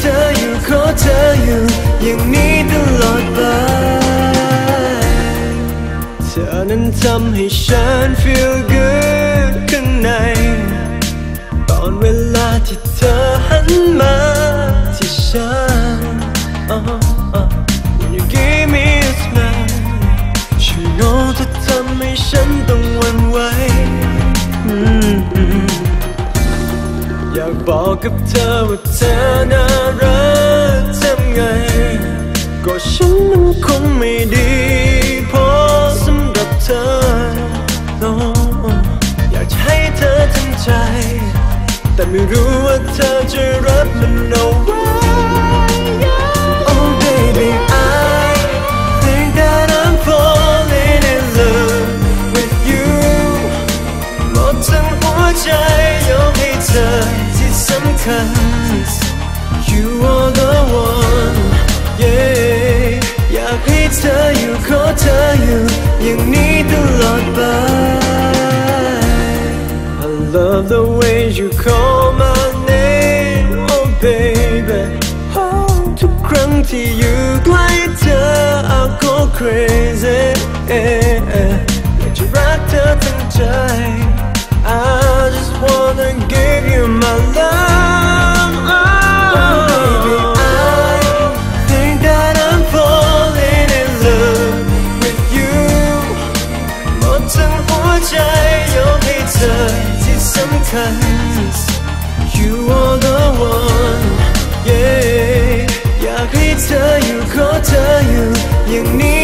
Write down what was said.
เธออยู่ขอเธออยู่อย่างนี้ตลอดไป เธอนั้นทำให้ฉัน feel good bulk of turn around เธออยู่ขอเธออยู่อย่างนี้ตลอดไป I love the way you call my name oh baby. ทุกครั้งที่อยู่ใกล้เธอ I go crazy. อยากจะรักเธอทั้งใจ I just wanna give you my love. sometimes. You are the one yeah. yeah i could tell you could tell you you need